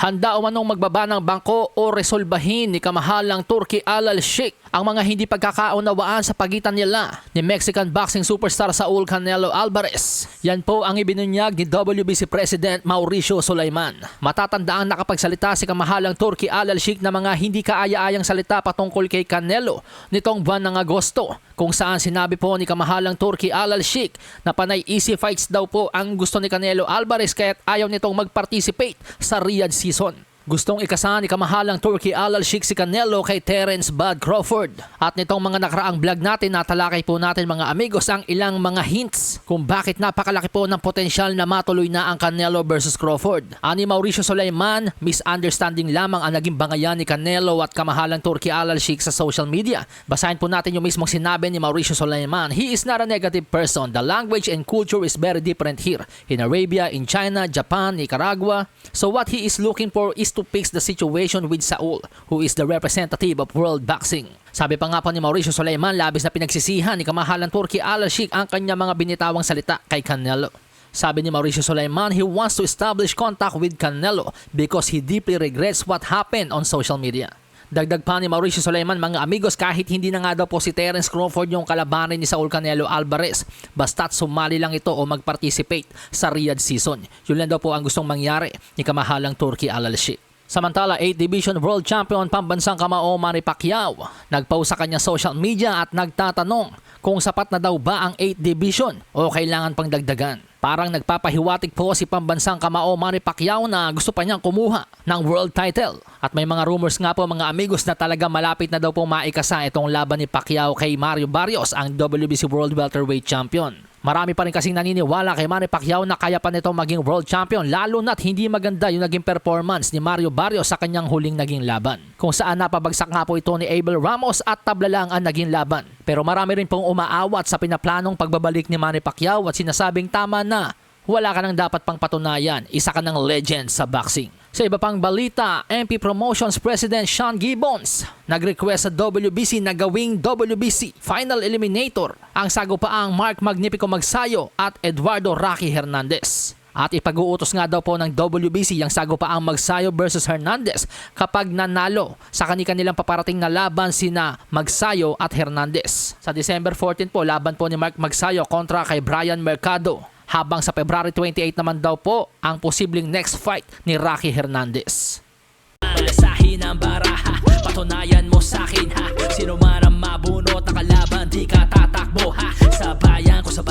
Handa umanong magbaba ng bangko o resolbahin ni kamahalang Turkey Al Sheikh ang mga hindi pagkakaunawaan sa pagitan nila ni Mexican boxing superstar Saul Canelo Alvarez. Yan po ang ibinunyag ni WBC President Mauricio Sulaiman. Matatandaan nakapagsalita si kamahalang Turkey Al Sheikh na mga hindi kaaya-ayang salita patungkol kay Canelo nitong buwan ng Agosto kung saan sinabi po ni kamahalang Turkey Al Sheikh na panay easy fights daw po ang gusto ni Canelo Alvarez kaya't ayaw nitong mag-participate sa Riyadh season. Gustong ikasahan ni kamahalang Turkey Al Sheikh si Canelo kay Terence Bud Crawford. At nitong mga nakaraang vlog natin natalakay po natin mga amigos ang ilang mga hints kung bakit napakalaki po ng potensyal na matuloy na ang Canelo versus Crawford. Ani Mauricio Sulaiman, misunderstanding lamang ang naging bangayan ni Canelo at kamahalang Turkey Al Sheikh sa social media. Basahin po natin yung mismong sinabi ni Mauricio Sulaiman. He is not a negative person. The language and culture is very different here. In Arabia, in China, Japan, Nicaragua. So what he is looking for is to fix the situation with Saul, who is the representative of world boxing. Sabi pa nga po ni Mauricio Sulaiman, labis na pinagsisihan ni kamahalang Turkey Al Sheikh ang kanya mga binitawang salita kay Canelo. Sabi ni Mauricio Sulaiman, he wants to establish contact with Canelo because he deeply regrets what happened on social media. Dagdag pa ni Mauricio Sulaiman, mga amigos, kahit hindi na nga daw po si Terence Crawford yung kalabanin ni Saul Canelo Alvarez, basta't sumali lang ito o mag-participate sa Riyadh season. Yun lang daw po ang gustong mangyari ni kamahalang Turkey Al Sheikh. Samantala, 8 Division World Champion pambansang kamao Manny Pacquiao nagpost sa kanya social media at nagtatanong kung sapat na daw ba ang 8 Division o kailangan pang dagdagan. Parang nagpapahiwatig po si pambansang kamao Manny Pacquiao na gusto pa niyang kumuha ng world title. At may mga rumors nga po mga amigos na talaga malapit na daw po maikasa itong laban ni Pacquiao kay Mario Barrios, ang WBC World Welterweight Champion. Marami pa rin kasing naniniwala kay Manny Pacquiao na kaya pa nito maging world champion lalo na't hindi maganda yung naging performance ni Mario Barrios sa kanyang huling naging laban. Kung saan napabagsak nga po ito ni Abel Ramos at tabla lang ang naging laban. Pero marami rin pong umaawat sa pinaplanong pagbabalik ni Manny Pacquiao at sinasabing tama na wala ka nang dapat pang patunayan. Isa ka ng legend sa boxing. Sa iba pang balita, MP Promotions President Sean Gibbons nag-request sa WBC na gawing WBC Final Eliminator ang sagupaang Mark Magnifico Magsayo at Eduardo Rocky Hernandez. At ipag-uutos nga daw po ng WBC yung sagupaang Magsayo versus Hernandez kapag nanalo sa kanilang paparating na laban sina Magsayo at Hernandez. Sa December 14 po, laban po ni Mark Magsayo kontra kay Brian Mercado. Habang sa February 28 naman daw po ang posibleng next fight ni Rocky Hernandez. Malasahin ang baraha, patunayan mo sa akin ha Sino man ang mabunot na kalaban, di ka tatakbo ha Sa bayan ko sa